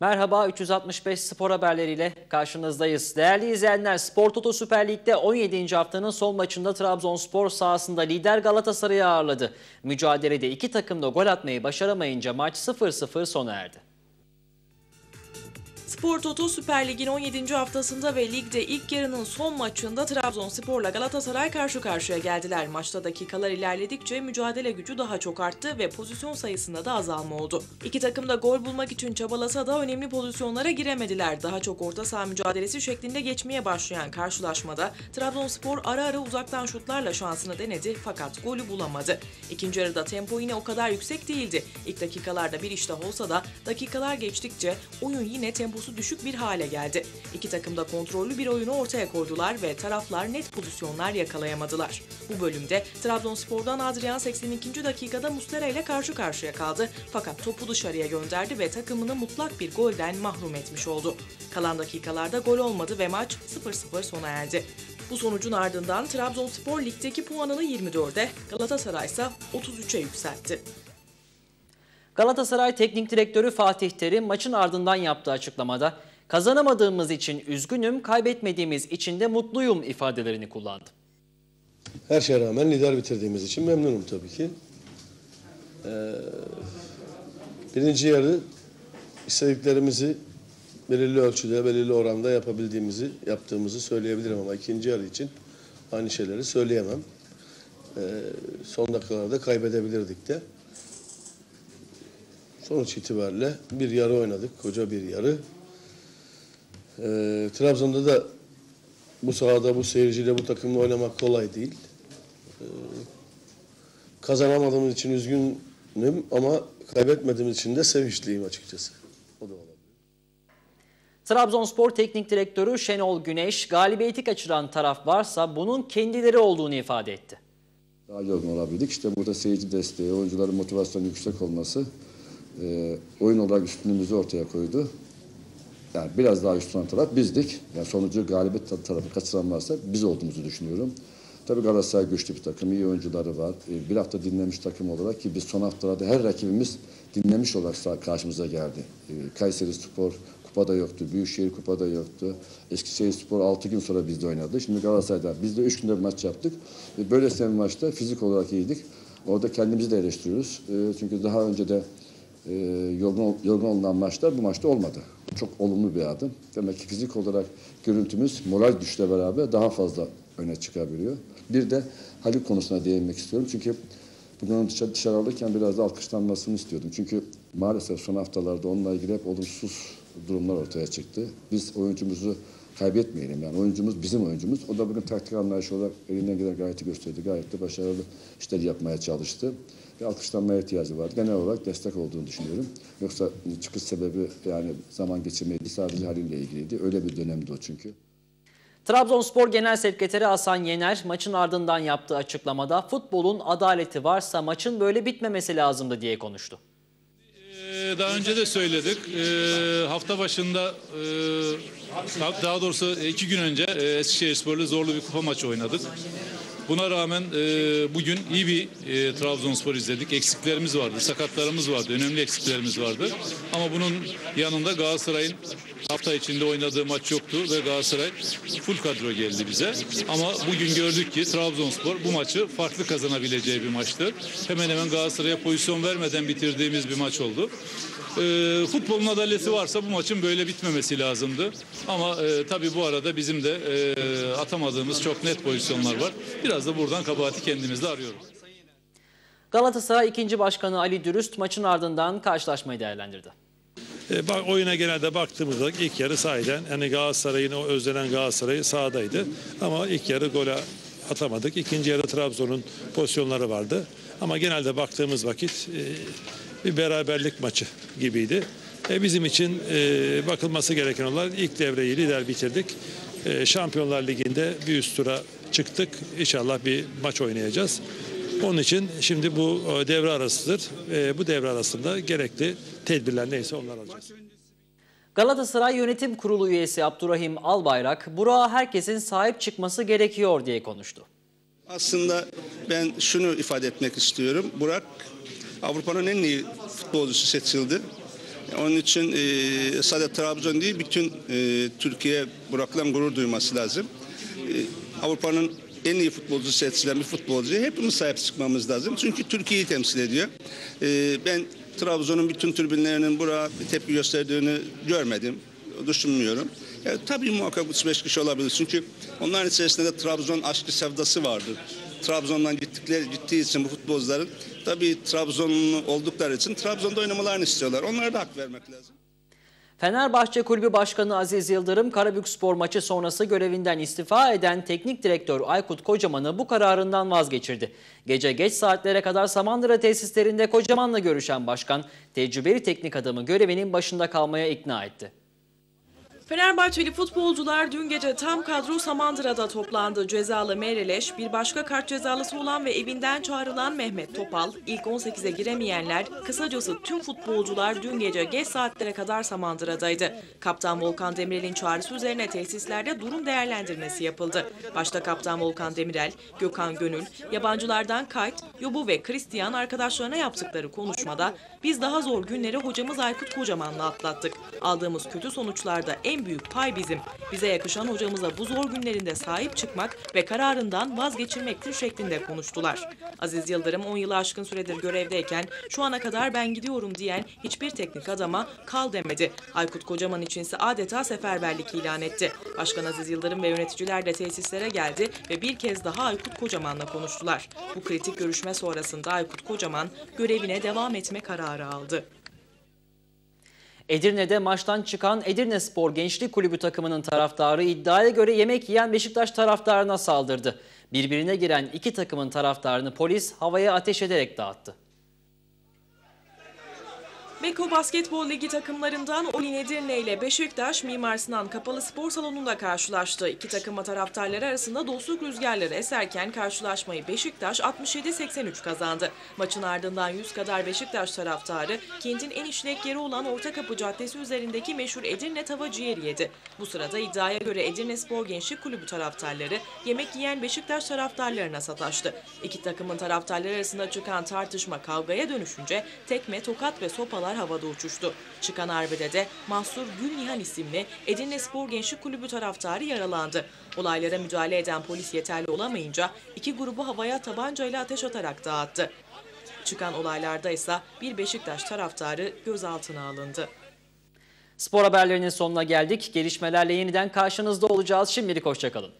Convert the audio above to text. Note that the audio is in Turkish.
Merhaba 365 spor haberleriyle karşınızdayız. Değerli izleyenler Spor Toto Süper Lig'de 17. haftanın son maçında Trabzonspor sahasında lider Galatasaray'ı ağırladı. Mücadelede iki takım da gol atmayı başaramayınca maç 0-0 sona erdi. Spor Toto Süper Lig'in 17. haftasında ve ligde ilk yarının son maçında Trabzonspor'la Galatasaray karşı karşıya geldiler. Maçta dakikalar ilerledikçe mücadele gücü daha çok arttı ve pozisyon sayısında da azalma oldu. İki takım da gol bulmak için çabalasa da önemli pozisyonlara giremediler. Daha çok orta saha mücadelesi şeklinde geçmeye başlayan karşılaşmada Trabzonspor ara ara uzaktan şutlarla şansını denedi fakat golü bulamadı. İkinci yarıda tempo yine o kadar yüksek değildi. İlk dakikalarda bir iştah olsa da dakikalar geçtikçe oyun yine temposu düşük bir hale geldi. İki takım da kontrollü bir oyunu ortaya koydular ve taraflar net pozisyonlar yakalayamadılar. Bu bölümde Trabzonspor'dan Adrian 82. dakikada Muslera ile karşı karşıya kaldı fakat topu dışarıya gönderdi ve takımını mutlak bir golden mahrum etmiş oldu. Kalan dakikalarda gol olmadı ve maç 0-0 sona erdi. Bu sonucun ardından Trabzonspor ligdeki puanını 24'e, Galatasaray ise 33'e yükseltti. Galatasaray Teknik Direktörü Fatih Terim maçın ardından yaptığı açıklamada kazanamadığımız için üzgünüm, kaybetmediğimiz için de mutluyum ifadelerini kullandı. Her şeye rağmen lider bitirdiğimiz için memnunum tabii ki. Ee, birinci yarı istediklerimizi belirli ölçüde, belirli oranda yapabildiğimizi, yaptığımızı söyleyebilirim ama ikinci yarı için aynı şeyleri söyleyemem. Ee, son dakikalarda kaybedebilirdik de. Sonuç itibariyle bir yarı oynadık, koca bir yarı. Ee, Trabzon'da da bu sahada, bu seyirciyle, bu takımla oynamak kolay değil. Ee, kazanamadığımız için üzgünüm ama kaybetmediğimiz için de sevinçliyim açıkçası. O da olabilir. Trabzonspor Teknik Direktörü Şenol Güneş, galibiyeti kaçıran taraf varsa bunun kendileri olduğunu ifade etti. Daha yorgun olabildik. İşte burada seyirci desteği, oyuncuların motivasyonu yüksek olması e, oyun olarak üstünlüğümüzü ortaya koydu. Yani biraz daha üstün taraf bizdik. Yani sonucu galibiyet tarafı kaçıran varsa biz olduğumuzu düşünüyorum. Tabii Galatasaray güçlü bir takım, iyi oyuncuları var. E, bir hafta dinlemiş takım olarak ki biz son haftalarda her rakibimiz dinlemiş olarak karşımıza geldi. E, Kayseri Spor kupada yoktu, Büyükşehir kupada yoktu. Eskişehir Spor 6 gün sonra bizde oynadı. Şimdi Galatasaray'da biz de 3 günde bir maç yaptık. E, böylesine bir maçta fizik olarak iyiydik. Orada kendimizi de eleştiriyoruz. E, çünkü daha önce de e, yorgun, yorgun olunan maçlar bu maçta olmadı. Çok olumlu bir adım. Demek ki fizik olarak görüntümüz moral düşle beraber daha fazla öne çıkabiliyor. Bir de Halil konusuna değinmek istiyorum. Çünkü bugün dışarı, dışarı alırken biraz da alkışlanmasını istiyordum. Çünkü maalesef son haftalarda onunla ilgili hep olumsuz durumlar ortaya çıktı. Biz oyuncumuzu kaybetmeyelim. Yani oyuncumuz bizim oyuncumuz. O da bugün taktik anlayışı olarak elinden gelen gayreti gösterdi. Gayet de başarılı işler yapmaya çalıştı. Ve alkışlanmaya ihtiyacı var. Genel olarak destek olduğunu düşünüyorum. Yoksa çıkış sebebi yani zaman geçirmeydi. Sadece Halil'le ilgiliydi. Öyle bir dönemdi o çünkü. Trabzonspor Genel Sekreteri Hasan Yener maçın ardından yaptığı açıklamada futbolun adaleti varsa maçın böyle bitmemesi lazımdı diye konuştu. Ee, Daha önce de söyledik. Ee, hafta başında e, daha doğrusu iki gün önce e, Eskişehirspor'la zorlu bir kupa maçı oynadık. Buna rağmen e, bugün iyi bir e, Trabzonspor izledik. Eksiklerimiz vardı, sakatlarımız vardı, önemli eksiklerimiz vardı. Ama bunun yanında Galatasaray'ın hafta içinde oynadığı maç yoktu ve Galatasaray full kadro geldi bize. Ama bugün gördük ki Trabzonspor bu maçı farklı kazanabileceği bir maçtı. Hemen hemen Galatasaray'a pozisyon vermeden bitirdiğimiz bir maç oldu. E, futbolun adaleti varsa bu maçın böyle bitmemesi lazımdı. Ama e, tabii bu arada bizim de e, atamadığımız çok net pozisyonlar var. Biraz da buradan kabahati kendimizde arıyoruz. Galatasaray 2. Başkanı Ali Dürüst maçın ardından karşılaşmayı değerlendirdi. E, bak, oyuna genelde baktığımızda ilk yarı sahiden hani Galatasaray'ın o özlenen Galatasaray sahadaydı. Ama ilk yarı gole atamadık. İkinci yarı Trabzon'un pozisyonları vardı. Ama genelde baktığımız vakit e, bir beraberlik maçı gibiydi. E, bizim için e, bakılması gereken olan ilk devreyi lider bitirdik. E, Şampiyonlar Ligi'nde bir üst tura çıktık. İnşallah bir maç oynayacağız. Onun için şimdi bu e, devre arasıdır. E, bu devre arasında gerekli tedbirler neyse onlar alacağız. Galatasaray Yönetim Kurulu üyesi Abdurrahim Albayrak, Burak'a herkesin sahip çıkması gerekiyor diye konuştu. Aslında ben şunu ifade etmek istiyorum. Burak Avrupa'nın en iyi futbolcusu seçildi. Onun için e, sadece Trabzon değil bütün e, Türkiye bırakılan gurur duyması lazım. E, Avrupa'nın en iyi futbolcusu seçilen bir futbolcuya hepimiz sahip çıkmamız lazım. Çünkü Türkiye'yi temsil ediyor. E, ben Trabzon'un bütün tribünlerinin buraya tepki gösterdiğini görmedim. Düşünmüyorum. Ya, tabii muhakkak 35 kişi olabilir. Çünkü onların içerisinde de Trabzon aşkı sevdası vardır. Trabzon'dan gittikleri gittiği için bu futbolcuların tabii Trabzonlu oldukları için Trabzon'da oynamalarını istiyorlar. Onlara da hak vermek lazım. Fenerbahçe Kulübü Başkanı Aziz Yıldırım, Karabükspor maçı sonrası görevinden istifa eden teknik direktör Aykut Kocaman'ı bu kararından vazgeçirdi. Gece geç saatlere kadar Samandıra tesislerinde Kocaman'la görüşen başkan, tecrübeli teknik adamı görevinin başında kalmaya ikna etti. Fenerbahçeli futbolcular dün gece tam kadro Samandıra'da toplandı. Cezalı Mereleş, bir başka kart cezalısı olan ve evinden çağrılan Mehmet Topal, ilk 18'e giremeyenler, kısacası tüm futbolcular dün gece geç saatlere kadar Samandıra'daydı. Kaptan Volkan Demirel'in çağrısı üzerine tesislerde durum değerlendirmesi yapıldı. Başta Kaptan Volkan Demirel, Gökhan Gönül, yabancılardan Kayt, Yobu ve Christian arkadaşlarına yaptıkları konuşmada biz daha zor günleri hocamız Aykut Kocaman'la atlattık. Aldığımız kötü sonuçlarda en büyük pay bizim. Bize yakışan hocamıza bu zor günlerinde sahip çıkmak ve kararından vazgeçirmektir şeklinde konuştular. Aziz Yıldırım 10 yılı aşkın süredir görevdeyken şu ana kadar ben gidiyorum diyen hiçbir teknik adama kal demedi. Aykut Kocaman içinse adeta seferberlik ilan etti. Başkan Aziz Yıldırım ve yöneticiler de tesislere geldi ve bir kez daha Aykut Kocaman'la konuştular. Bu kritik görüşme sonrasında Aykut Kocaman görevine devam etme kararı aldı. Edirne'de maçtan çıkan Edirne Spor Gençlik Kulübü takımının taraftarı iddiaya göre yemek yiyen Beşiktaş taraftarına saldırdı. Birbirine giren iki takımın taraftarını polis havaya ateş ederek dağıttı. Beko Basketbol Ligi takımlarından Olin Edirne ile Beşiktaş Mimar Sinan Kapalı Spor Salonu'nda karşılaştı. İki takım taraftarları arasında dostluk rüzgarları eserken karşılaşmayı Beşiktaş 67-83 kazandı. Maçın ardından 100 kadar Beşiktaş taraftarı kentin en işlek yeri olan Ortakapı Caddesi üzerindeki meşhur Edirne tava ciğeri yedi. Bu sırada iddiaya göre Edirne Spor Gençlik Kulübü taraftarları yemek yiyen Beşiktaş taraftarlarına sataştı. İki takımın taraftarları arasında çıkan tartışma kavgaya dönüşünce tekme, tokat ve sopalar havada uçuştu. Çıkan arbede de Mahsur Gülnihan isimli Edirne Spor Gençlik Kulübü taraftarı yaralandı. Olaylara müdahale eden polis yeterli olamayınca iki grubu havaya tabancayla ateş atarak dağıttı. Çıkan olaylarda ise bir Beşiktaş taraftarı gözaltına alındı. Spor haberlerinin sonuna geldik. Gelişmelerle yeniden karşınızda olacağız. Şimdilik hoşçakalın.